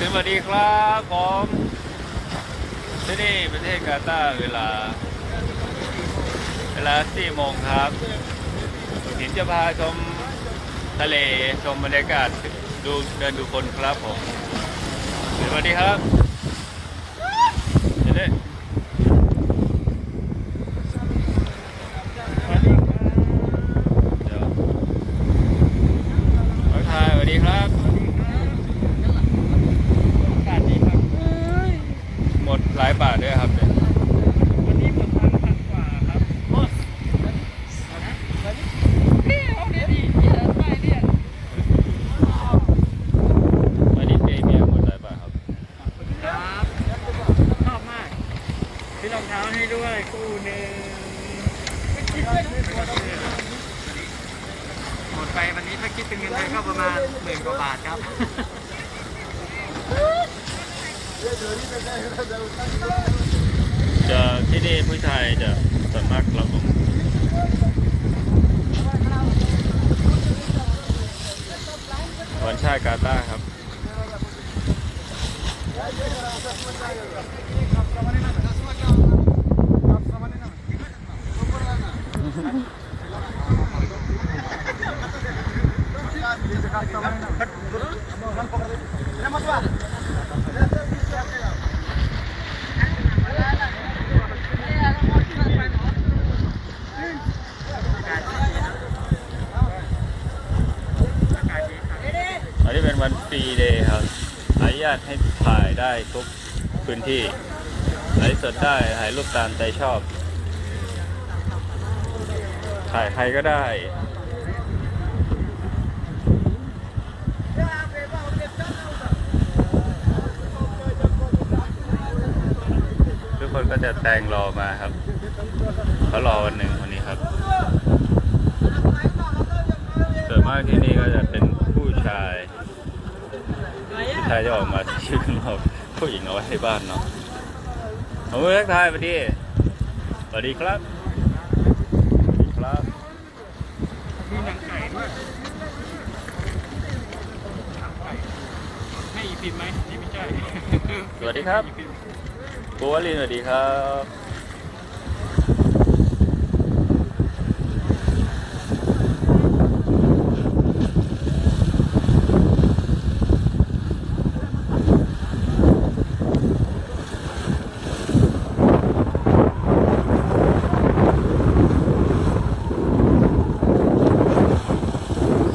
สวัสดีครับผมที่นี่ประเทศกาตาร์เวลา เวลาสี่โมงครับถินจะพาชมทะเลชมบรรยากาศดูเดินดูคนครับผมสวัสดีครับเดี๋ยวดิเดี๋ยวทักทายสวัสดีครับ อากาศดีครับ หมดหลายบาทด้วยครับเนี่ย วันนี้หมดพันพันกว่าครับโอ้พี่เอาเดี๋ยวดิเดี๋ยวไปเนี่ย อันนี้เปย์เมียหมดหลายบาทครับ ครับชอบมาก ซื้อรองเท้าให้ด้วยคู่หนึ่งหมดไปวันนี้ถ้าคิดเป็นเงินไทยก็ประมาณหมื่นกว่าบาทครับจะที่นี่ผู้ชายจะส่วนมากครับผมวันชาติกาตาร์ครับ อันนี้เป็นวันฟรีเดย์ครับอนุญาตให้ถ่ายได้ทุกพื้นที่ไลฟ์สดได้ถ่ายรูปตามใจชอบ ถ่ายใครก็ได้ ทุ กคนก็จะแต่งรอมาครับเขารอวันหนึ่งวันนี้ครับ ส่วนมากที่นี่ก็จะเป็นผู้ชายผู้ชายจะออกมาชื่อเราผู้หญิงเอาไว้ที่บ้านเนาะผมเล็กทายสวัสดีสวัสดีครับสวัสดีครับมีหนังไก่ด้วยให้อีพิมพ์ไหมนี่ไม่ใช่สวัสดีครับ กูวลินสวัสดีครับ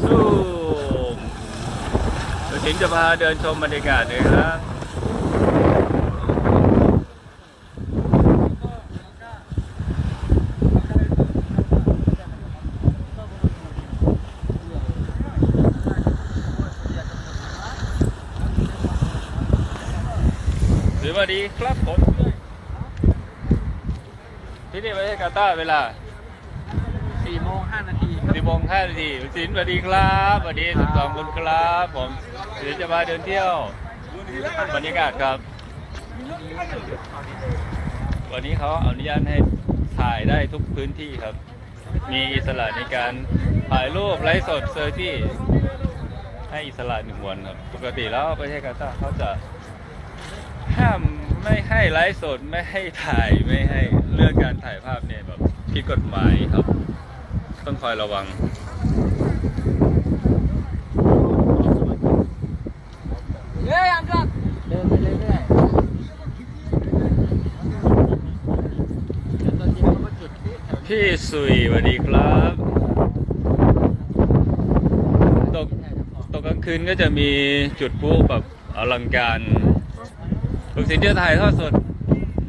สู้เดี๋ยวถึงจะพาเดินชมบรรยากาศเลยครับ ส วัสดีครับผมที่นี่ประเทศกาตาร์เวลา4โมง5นาทีสิบโมงห้านาทีสินสวัสดีครับสวัสดีทั้งสองคนครับผมเดี๋ยวจะมาเดินเที่ยวบรรยากาศครับ วันนี้เขาอนุญาตให้ถ่ายได้ทุกพื้นที่ครับ มีอิสระในการถ่ายรูปไลฟ์สดเซอร์ที่ให้อิสระหนึ่งวันครับ ปกติแล้วประเทศกาตาร์เขาจะ ห้ามไม่ให้ไลฟ์สดไม่ให้ถ่ายไม่ให้เรื่องการถ่ายภาพเนี่ยแบบผิดกฎหมายครับ ต้องคอยระวังเฮ้ยอันดับเดินไปเรื่อยๆเดี๋ยวตอนเย็นเขาก็จุดพลุแถวนี้พี่สุยสวัสดีครับตกตกกลางคืนก็จะมีจุดพลุแบบอลังการ ลูกศิษย์จะถ่ายทอดสด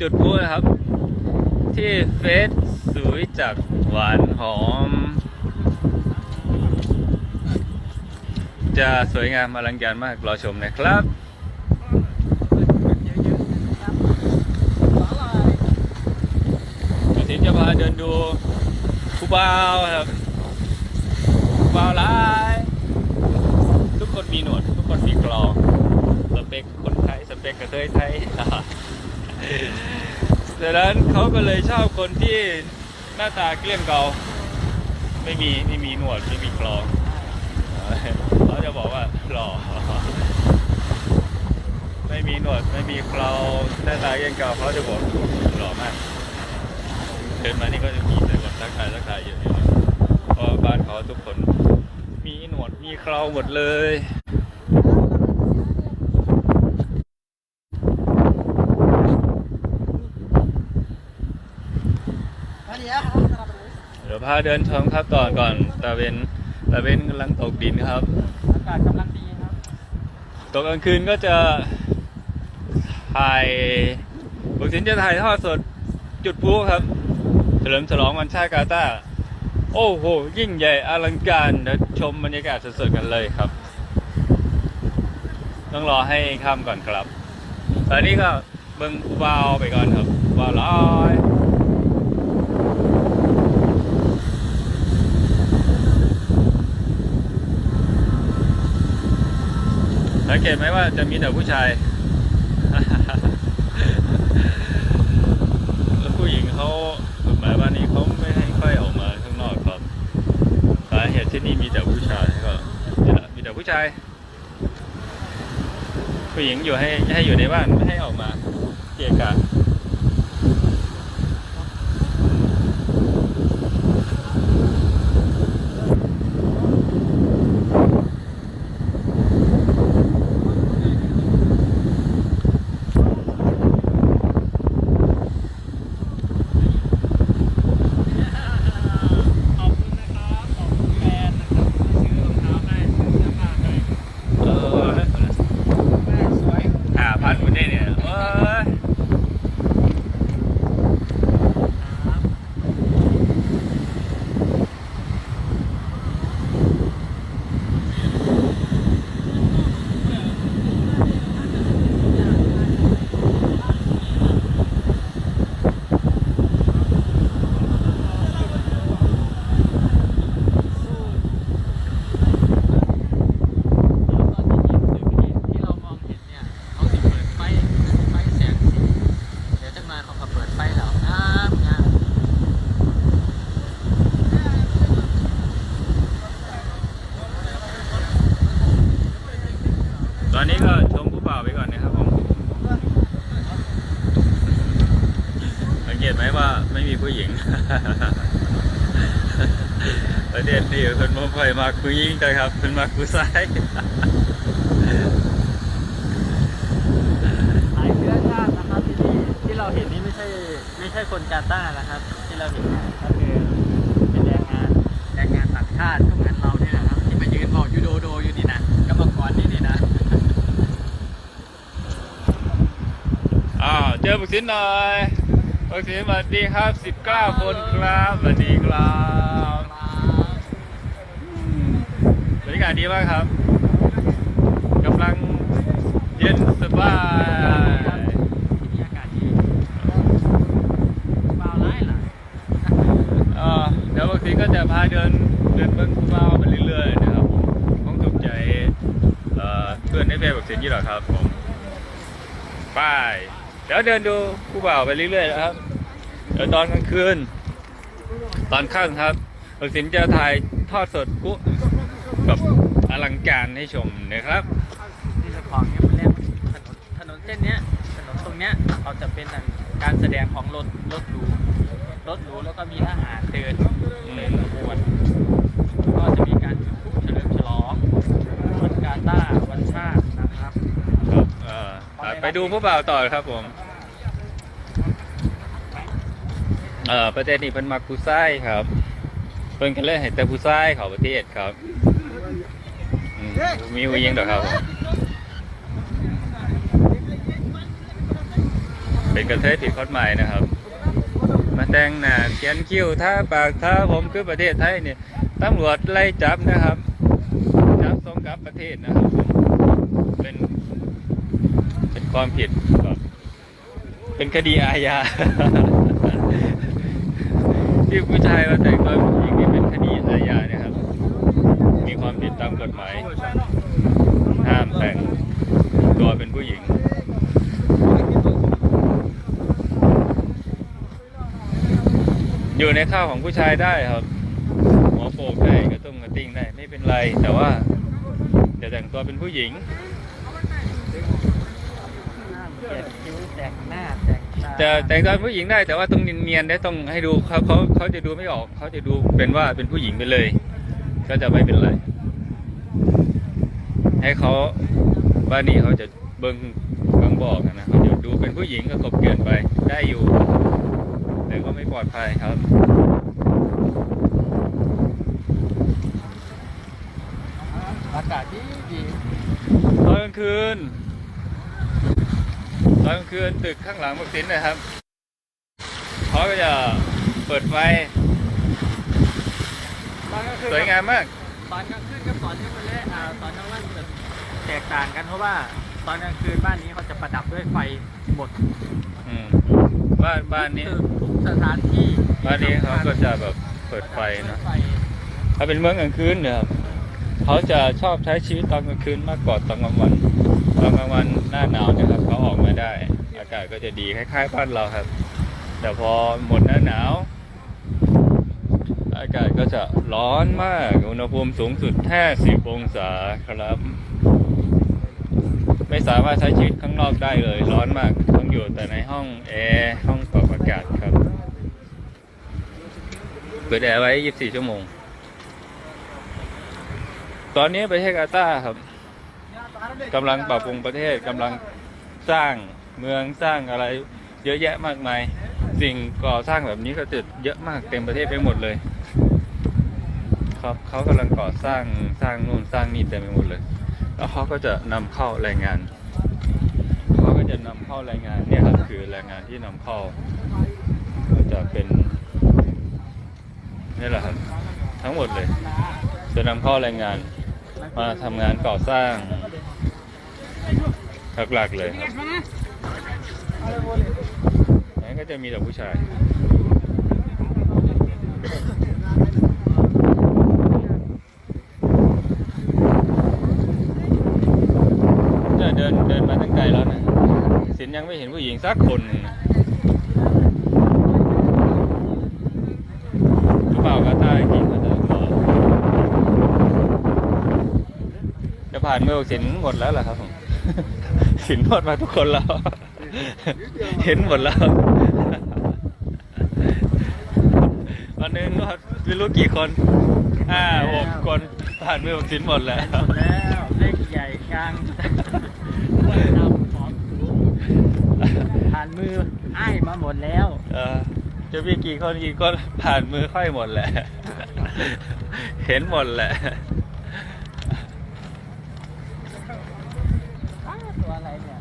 จุดพลุนะครับ ที่เฟสสวยจากหวานหอม จะสวยงามอลังการมาก รอชมนะครับลูกศิษย์จะพาเดินดูผู้บ่าวครับผู้บ่าวลาย ทุกคนมีหนวด ทุกคนมีกลองสเปคคน เปคกระเทยไทยดังนั้นเขาก็เลยชอบคนที่หน้าตาเกลี้ยงเกาไม่มีไม่มีหนวดไม่มีกลองเขาจะบอกว่าหล่อไม่มีหนวดไม่มีเคราหน้าตาเกลี้ยงเก่าเขาจะบอกหล่อมากเดินมานี่ก็จะมีแต่คนทักทายทักทายเยอะเพราะบ้านเขาทุกคนมีหนวดมีเคราหมดเลย เดี๋ยว พาเดินชมครับก่อนก่อนตาเวนตาเวนกำลังตกดินครับ อากาศกำลังดีครับ ตกกลางคืนก็จะถ่ายบุกสินจะถ่ายทอดสดจุดพลุครับ เฉลิมฉลองวันชาติกาตาร์โอ้โห ยิ่งใหญ่อลังการเดี๋ยวชมบรรยากาศสดๆกันเลยครับ ต้องรอให้ค่ำก่อนครับ ตอนนี้ก็เบิ่งอุบาวไปก่อนครับอุบาวร้อย สังเกตไหมว่าจะมีแต่ผู้ชาย แล้วผู้หญิงเขากฎหมายบ้านนี้เขาไม่ให้ค่อยออกมาข้างนอกครับ สาเหตุที่นี่มีแต่ผู้ชายก็นี่แหละมีแต่ผู้ชาย ผู้หญิงอยู่ให้ให้อยู่ในบ้านไม่ให้ออกมาเกียกะเออหาพันหมดได้เนี่ยเอ้ยตอนนี้ก็ชมผู้บ่าวไปก่อนนะครับผมสังเกตไหมว่าไม่มีผู้หญิง ประเด็นที่เพิ่นบ่ค่อย มักผู้หญิงแต่ครับเพิ่นมักผู้ชายหลายเชื้อชาตินะครับที่นี่ที่เราเห็นนี่ไม่ใช่ไม่ใช่คนกาตาร์นะครับ ที่เราเห็นก็คือเป็นแรงงานแรงงานต่างชาติก็เหมือนเราเนี่ยนะครับ ที่มายืนบอกยูโดโดอยู่นี่นะกรรมกรนี่นี่นะอ้าวเจอบุกสินหน่อยบุกสินสวัสดีครับ 19 คนครับสวัสดีครับบรรยากาศดีมากครับกำลังเย็นสบายที่นี่อากาศดีเบาไล่ล่ะอ่าเดี๋ยวบุกสินก็จะพาเดินเดินเบิ้งผู้บ่าวไปเรื่อยๆนะครับผมคงถูกใจเอ่อเพื่อนในเพจบุกสินยี่หรอครับผมไปเดี๋ยวเดินดูผู้บ่าวไปเรื่อยๆนะครับเดี๋ยวตอนกลางคืน ตอนค่ำครับบุกสินจะถ่ายทอดสดกุแบบอ ลังการให้ชมนะครับที่เจ้าของเนี่ยมันเรียกถนนถนนเส้นเนี้ยถนนตรงเนี้ยเขาจะเป็นการแสดงของรถรถหรูรถหรูแล้วก็มีทหารเดินเดินขบวนก็จะมีการจุดพลุเฉลิมฉลองวันกาตาร์วันชาตินะครับครับเอ่อไปดูผู้บ่าวต่อครับผมเอ่อประเทศนี้เป็นมักผู้ชายครับเพิ่นกันเลยให้แต่ผู้ชายเขาประเทศครับอื มีผู้หญิงดอกครับ เป็นกระเทยผิดกฎหมายนะครับ มาแต่งหน้าเขียนคิ้วท่าปากท่าผมคือประเทศไทยเนี่ยตำรวจไล่จับนะครับจับส่งกลับประเทศนะครับ เป็นเป็นความผิดแบบเป็นคดีอาญาที่ผู้ชายมาแต่งตัวเป็นผู้หญิงนี่เป็นคดีอาญานะครับ มีความผิดตามกฎหมาย ห้ามแต่งตัวเป็นผู้หญิง อยู่ในข้าวของผู้ชายได้ครับ หัวโปกได้กระตุ้งกระติ้งได้ไม่เป็นไร แต่ว่าจะแต่งตัวเป็นผู้หญิงนเขียนคิ้วแต่งหน้าแต่งตาจะแต่งตามผู้หญิงได้แต่ว่าต้องเนียนๆได้ต้องให้ดูเขาเขาเขาจะดูไม่ออก เขาจะดูเป็นว่าเป็นผู้หญิงไปเลย ก็จะไม่เป็นไร ให้เขาบ้านนี้เขาจะเบิ้งเบิ้งบอกนะเขาจะดูเป็นผู้หญิงก็กบเกลื่อนไปได้อยู่ แต่ก็ไม่ปลอดภัยครับอากาศดีดีตอนกลางคืนตอนกลางคืนตึกข้างหลังบักสินนะครับเขาก็จะเปิดไฟ อนกลางคืนสวยงามมาก ตอนกลางคืนกับตอนนี้มันเลยอ่าตอนกลางวันจะแตกต่างกันเพราะว่าตอนกลางคืนบ้านนี้เขาจะประดับด้วยไฟหมดอืมบ้านบ้านนี้ทุกสถานที่บ้านนี้เขาก็จะแบบเปิดไฟนะไฟถ้าเป็นเมืองกลางคืนเนี่ยครับเขาจะชอบใช้ชีวิตตอนกลางคืนมากกว่าตอนกลางวันตอนกลางวันหน้าหนาวเนี่ยครับเขาออกมาได้ อากาศก็จะดีคล้ายๆบ้านเราครับ แต่พอหมดหน้าหนาว อากาศก็จะร้อนมาก อุณหภูมิสูงสุดแค่10องศาครับ ไม่สามารถใช้ชีวิตข้างนอกได้เลย ร้อนมาก ต้องอยู่แต่ในห้องแอร์ห้องปรับอากาศครับ เปิดแอร์ไว้ 24 ชั่วโมง ตอนนี้ประเทศกาตาครับกำลังปรับปรุงประเทศกำลังสร้างเมืองสร้างอะไร เยอะแยะมากมาย สิ่งก่อสร้างแบบนี้ก็จะเยอะมากเต็มประเทศไปหมดเลย ครับเขากำลังก่อสร้างสร้างนู่นสร้างนี่เต็มไปหมดเลย แล้วเขาก็จะนำเข้าแรงงานเขาก็จะนำเข้าแรงงานเนี่ยครับคือแรงงานที่นำเข้าก็จะเป็นนี่แหละครับทั้งหมดเลย จะนำเข้าแรงงานมาทำงานก่อสร้างหลักๆเลยครับนั้นก็จะมีแต่ผู้ชายเดินเดินมาตั้งไกลแล้วนะสินยัง ไม่เห็นผู้หญิงสักคนหนึ่งนะรู้เปล่ากาตาร์จริงๆเขาจะรอจะผ่านเมืองสินหมดแล้วเหรอครับผมสินหมดมาทุกคนแล้ว เห็นหมดแล้ววันหนึงก็ไม่รู้กี่คนห้าหกคนผ่านเมืองสินหมดแล้วหมดแล้วเล็กใหญ่กลางอ้วนดำผอมสูงผ่าน มือไอ้ายมาหมดแล้ว เออจะมีกี่คนกี่คนผ่านมือค่อยหมดแหละ เห็นหมดแหละอ้าวตัวอะไรเนี่ย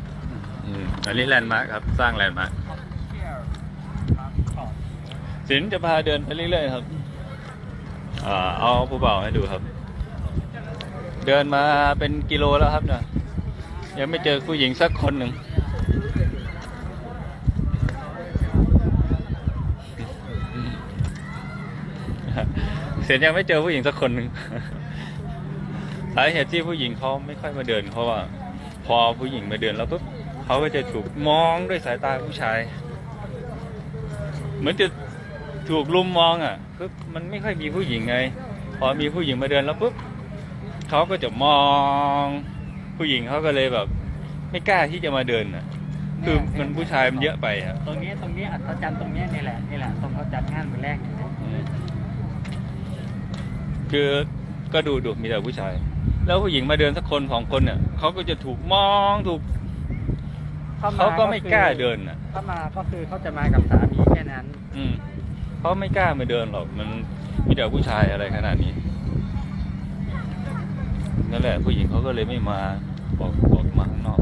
อืมอันนี้แลนด์มาร์คครับ สร้างแลนด์มาร์คเที่ยวครับขอบสินจะพาเดินไปเรื่อยๆครับอ่าเอาผู้บ่าวให้ดูครับ เดินมาเป็นกิโลแล้วครับเนี่ยยังไม่เจอผู้หญิงสักคนหนึ่ง เสียนยังไม่เจอผู้หญิงสักคนหนึ่งสาเหตุที่ผู้หญิงเขาไม่ค่อยมาเดิน เพราะว่า พอผู้หญิงมาเดินแล้วปุ๊บเขาก็จะถูกมองด้วยสายตาผู้ชาย เหมือนจะถูกลุมมองอะปุ๊บมันไม่ค่อยมีผู้หญิงไง พอมีผู้หญิงมาเดินแล้วปุ๊บเขาก็จะมอง ผู้หญิงเขาก็เลยแบบ ไม่กล้าที่จะมาเดินอะ คือมันผู้ชายมันเยอะไปอะตรงนี้ตรงนี้อัศจรรย์ตรงนี้นี่แหละนี่แหละตรงเขาจัดงานมือแรกเนี่ย คือก็ดูดูมีแต่ผู้ชาย แล้วผู้หญิงมาเดินสักคนสองคนเนี่ยเขาก็จะถูกมองถูกเขาก็ไม่กล้าเดินอะเข้ามาก็คือเขาจะมากับสามีแค่นั้น อืมเขาไม่กล้ามาเดินหรอกมันมีแต่ผู้ชายอะไรขนาดนี้นั่นแหละผู้หญิงเขาก็เลยไม่มาบอกบอกมาข้างนอก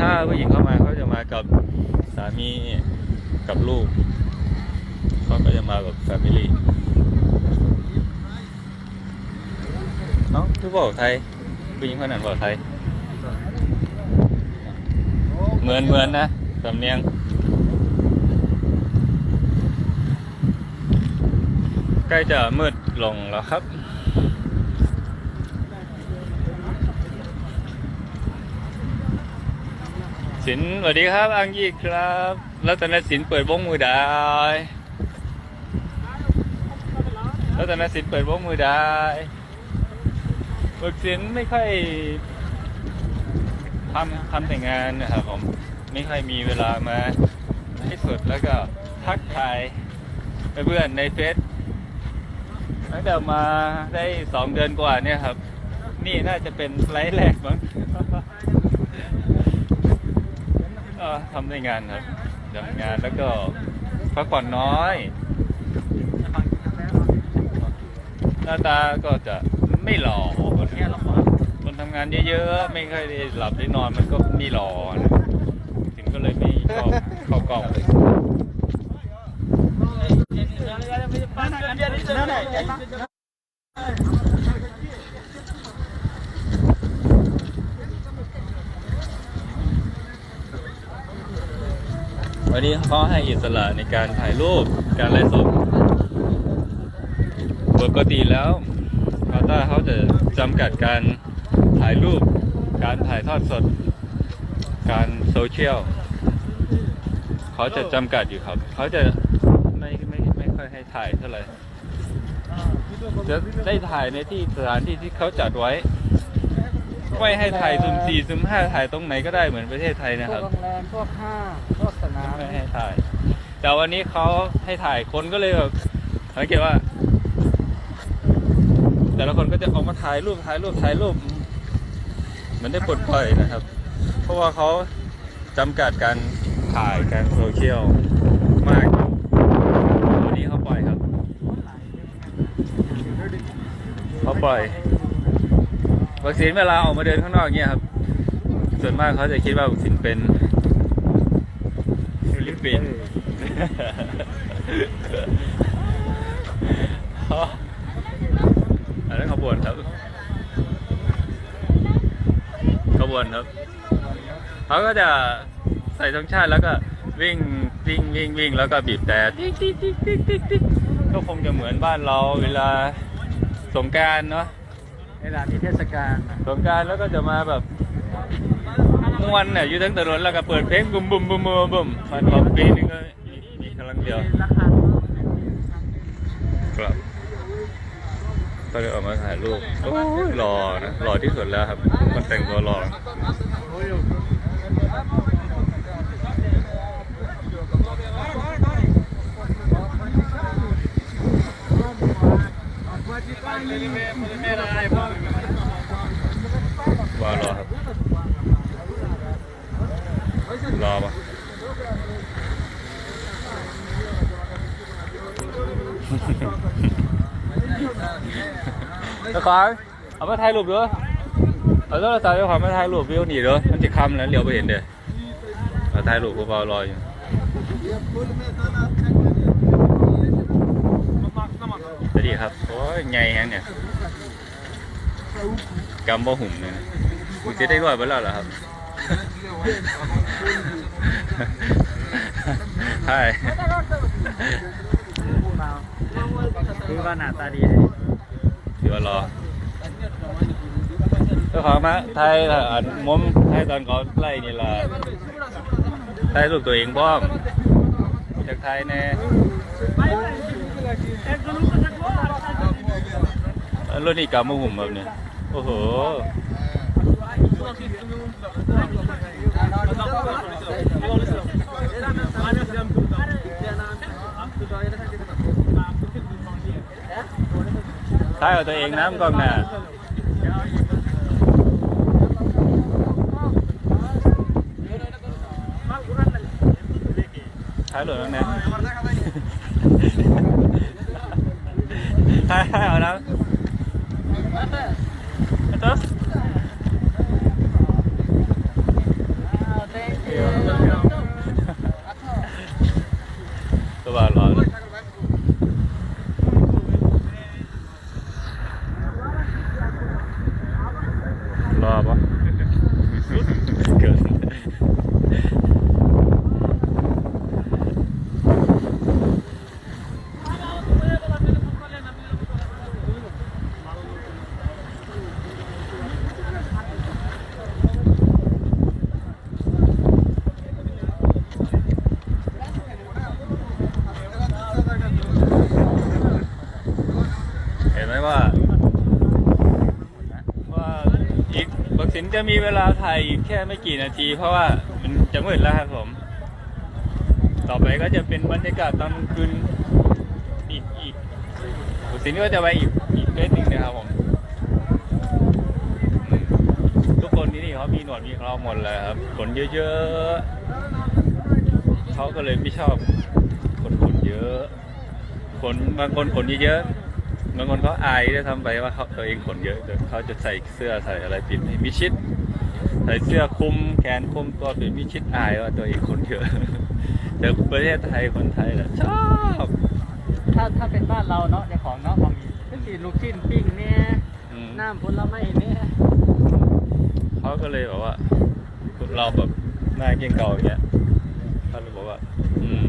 ถ้าผู้หญิงเข้ามาเขาจะมากับสามี กับลูกเขาก็จะมาแบบแฟมิลี่เนาะทุกบอกไทยผู้หญิงคนนั้นบอกไทย เหมือนเหมือนนะสำเนียงใกล้จะมืดลงแล้วครับสินสวัสดีครับอังยี่ครับ รัตนสินเปิดวงมือได้รัตนสินเปิดวงมือได้เบิกสินไม่ค่อยทำทำแต่งานนะครับผมไม่ค่อยมีเวลามาที่สุดแล้วก็ทักทายเพื่อนในเฟซตั้งแต่มาได้สองเดือนกว่าเนี่ยครับ นี่น่าจะเป็นไลฟ์แรกมั้งทำในงานครับ ทำงานแล้วก็พักผ่อนน้อย หน้าตาก็จะไม่หล่อคนคนทำงานเยอะๆ ไม่ค่อยได้หลับได้นอนมันก็ไม่หล่อนะถึงก็เลยไม่เข้าเข้ากล้อง วันนี้เขาให้อิสระในการถ่ายรูปการไลฟ์สดปกติแล้วคาตาเขาจะจำกัดการถ่ายรูป การถ่ายทอดสด การโซเชียลเขาจะจำกัดอยู่ครับ เขาจะไม่ไม่ไม่ค่อยให้ถ่ายเท่าไหร่จะได้ถ่ายในที่สถานที่ที่เขาจัดไว้ไม่ให้ถ่ายซุมสี่ซุมห้าถ่ายตรงไหนก็ได้เหมือนประเทศไทยนะครับโรงแรมพวกห้างพวกสนามไม่ให้ ถ่าย แต่วันนี้เขาให้ถ่ายคนก็เลยแบบสังเกตว่า แต่ละคนก็จะออกมาถ่ายรูปถ่ายรูปถ่ายรูปเหมันได้ปลดปล่อยนะครับ เพราะว่าเขาจำกัดการถ่ายการโซเชียลมากวันนี้เขาปล่อยครับเขาปล่อยวัคซีนเวลาออกมาเดินข้างนอกเนี่ยครับ ส่วนมากเขาจะคิดว่าวัคซีนเป็น ฟิลิปปินส์อันนั้นขบวนครับ ขบวนครับ เขาก็จะใส่ธงชาติแล้วก็วิ่งวิ่งวิ่งวิ่งแล้วก็บีบแต่ติ๊กติ๊กติ๊กติ๊กติ๊กติ๊กก็คงจะเหมือนบ้านเราเวลาสงกรารเนาะเวลามีเทศกาลสงกรารแล้วก็จะมาแบบ ม่วนเนี่ยอยู่ทั้งถนนแล้วก็เปิดเพลงบุ้มบุ้มบุ้มบุ้มบุ้มมันปีนึงก็มีมีครั้งเดียวครับก็เลยออกมาถ่ายรูปโอ้ยหล่อนะหล่อที่สุดแล้วครับคนแต่งตัวหล่อว่ารอครับ รอปะตะขอยเอามาถ่ายรูปด้วยเอาโทรศัพท์ไปขอมาถ่ายรูปวิวหนีด้อมันจะคำแล้วเลี้ยวไปเห็นเด้อเอาถ่ายรูปเบาๆรออยู่สวัสดีครับโอ้ยไงฮะเนี่ยกำบ่หุ่มเลยนะกูจะได้รวยไปแล้วเหรอครับ ใช่คือว่าหน้าตาดีถือว่ารอเจ้าของมาไทยล่ะอันมุมไทยตอนเขาไล่นี่ล่ะไทยรูปตัวเองบ้อมจากไทยแน่รุ่นนี้กำมะหุ่มแบบนี้โอ้โห ท้ายเอาตัวเองน้ำกล้องหน้าท้ายหลุดแล้วนะท้ายเอาน้ำเอาตัวตัวบาลร้อนรอปะเกิดเห็นไหมว่า ว่า บักสิน จะมีเวลาถ่ายอีกแค่ไม่กี่นาที เพราะว่ามันจะมืดแล้วครับผม ต่อไปก็จะเป็นบรรยากาศตอนคืนอีกอีกบักสินก็จะไปอีกอีกเฟสหนึ่งนะครับผม ทุกคนที่นี่เขามีหนวดมีเคราหมดเลยครับขนเยอะๆเขาก็เลยไม่ชอบคนขนเยอะขนบางคนขนเยอะๆ บางคนเขาอายจะทำไปว่าเขาตัวเองขนเยอะแต่เขาจะใส่เสื้อใส่อะไรปิดให้มิดชิด ใส่เสื้อคลุมแขนคลุมตัวปิดมิดชิดอายว่าตัวเองขนเยอะแต่ประเทศไทยคนไทยแหละชอบถ้าถ้าเป็นบ้านเราเนาะในของเนาะพอมีก็สีลูกชิ้นปิ้งเนี่ยอืมน้ำผลไม้เนี่ยเขาก็เลยบอกว่าเราแบบหน้าเก่งเก่าอย่างเงี้ยเขาเลยบอกว่า อืม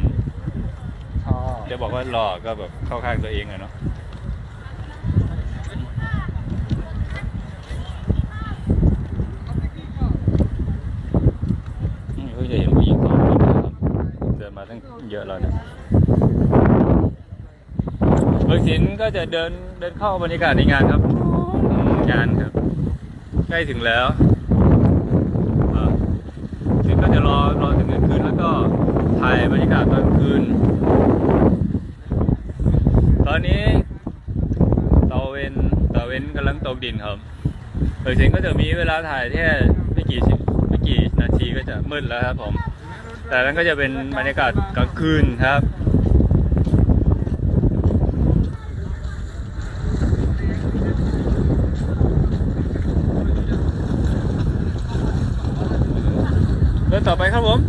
ชอบจะบอกว่าหล่อก็แบบเข้าข้างตัวเองอะเนาะอืมเพิ่งจะเห็นผู้หญิงสองคนนะครับเดินมาตั้ง เยอะแล้วนี่ยเบิร์สินก็จะเดินเดินเข้าบรรยากาศในงานครับ งานครับ ใกล้ถึงแล้วอ่าถึงก็จะรอรอถึงกลางคืนแล้วก็ถ่ายบรรยากาศตอนคืน ตอนนี้ตะเวนตะเวนกำลังตกดินครับเออจริงก็จะมีเวลาถ่ายแค่ไม่กี่ไม่กี่นาทีก็จะมืดแล้วครับผม แต่นั้นก็จะเป็นบรรยากาศกลางคืนครับ เดินต่อไปครับผม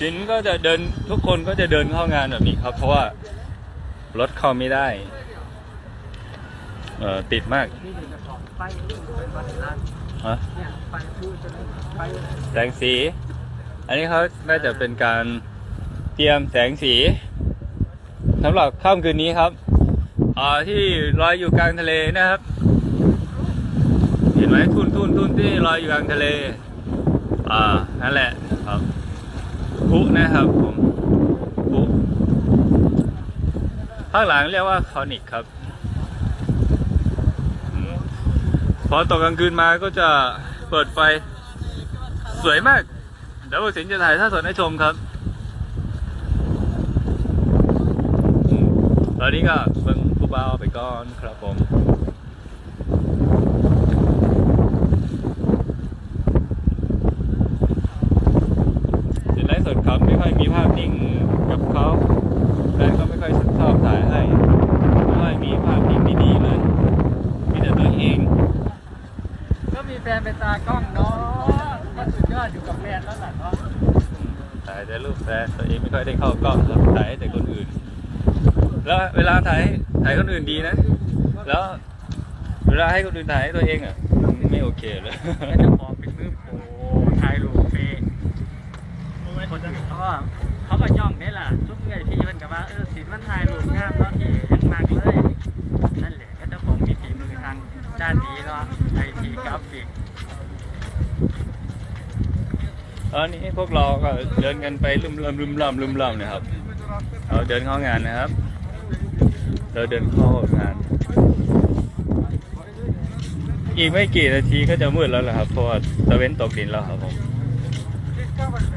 สินก็จะเดินทุกคนก็จะเดินเข้างานแบบนี้ครับ เพราะว่ารถเข้าไม่ได้ เอ่อ ติดมาก ฮะแสงสี อันนี้เขาน่าจะเป็นการเตรียมแสงสีสำหรับค่ำคืนนี้ครับอ่าที่ลอยอยู่กลางทะเลนะครับ เห็นไหมทุ่นทุ่นทุ่นที่ลอยอยู่กลางทะเล อ่านั่นแหละครับพุนะครับผมพุข้างหลังเรียกว่าคอนิกครับอืมพ อตกกลางคืนมาก็จะเปิดไฟสวยมากเดี๋ยวสินจะถ่ายท่าสดให้ชมครับอืมตอนนี้ก็เบิ่งผู้บ่าวไปก่อนครับผมสินไลฟ์สดครับไม่ค่อยมีภาพนิ่งกับเขาแฟนก็ไม่ค่อยชอบถ่ายให้ไม่ค่อยมีภาพนิ่งดีๆเลย มีแต่ตัวเอง ก็มี แฟนเป็นตากล้องเนาะก็สุดยอดอยู่กับแฟนแล้วล่ะเนาะถ่ายแต่รูปแฟนตัวเองไม่ค่อยได้เข้ากล้องครับถ่ายให้แต่คนอื่น แล้วเวลาถ่ายถ่ายคนอื่นดีนะ แล้วเวลาให้คนอื่นถ่ายให้ตัวเองอะไม่โอเคเลยแล้วเจ้าของเป็นมือโปรถ่ายรูปเฟซคนเขาก็เขาก็ย่องนี่แหละทุกเงยพี่มันกับว่าเออสินมันถ่ายรูปงามเนาะที่ยังมากเลยนั่นแหละก็เจ้าของมีฝีมือทางด้านนี้เนาะไอทีกราฟิก ตอนนี้พวกเราก็เดินกันไปลุ่มล่ำลุ่มล่ำลุ่มล่ำนะครับ เราเดินเข้างานนะครับ เราเดินเข้างาน อีกไม่กี่นาทีก็จะมืดแล้วแหละครับ เพราะว่าตะเวนตกดินแล้วครับผม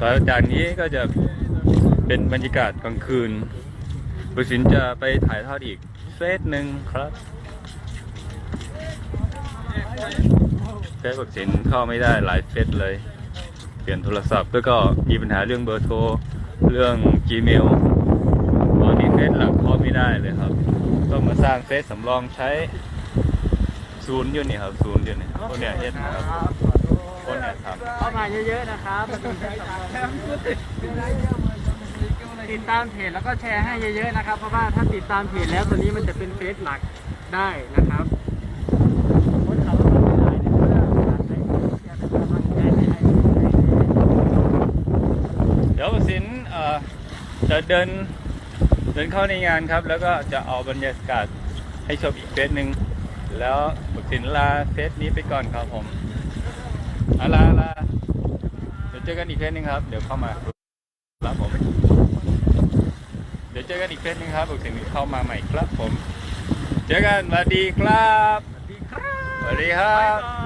ต่อจากนี้ก็จะเป็นบรรยากาศกลางคืนบุสินจะไปถ่ายทอดอีกเฟสหนึ่งครับเฟสบุสินเข้าไม่ได้หลายเฟสเลย ปลี่ยนโทรศัพท์ แล้วก็มีปัญหาเรื่องเบอร์โทร เรื่อง Gmail ตอนนี้เฟซหลักเข้าไม่ได้เลยครับต้องมาสร้างเฟซสำรองใช้ศูนย์อยู่นี่ครับศูนย์อยู่นี่คนเนี่ยเฮ็ดนะครับคนเนี่ยทเข้ามาเยอะๆนะครับ ติดตามเพจแล้วก็แชร์ให้เยอะๆนะครับ เพราะว่าถ้าติดตามเพจแล้วตัวนี้มันจะเป็นเฟซหลักได้นะครับคนเขาก็ทำได้หลายนะครับใช้แชร์เป็นกำลังใจให้ำ เดี๋ยวสินจะเดินเดินเข้าในงานครับ แล้วก็จะเอาบรรยากาศให้ชมอีกเฟซหนึ่งแล้วบุสินลาเฟซนี้ไปก่อนครับผมอาลาลาเดี๋ยวเจอกันอีกเฟซหนึ่งครับ เดี๋ยวเข้ามาครับผม เดี๋ยวเจอกันอีกเพจหนึ่งครับบอกถึงเข้ามาใหม่ครับผม เจอกันสวัสดีครับสวัสดีครับสวัสดีครับ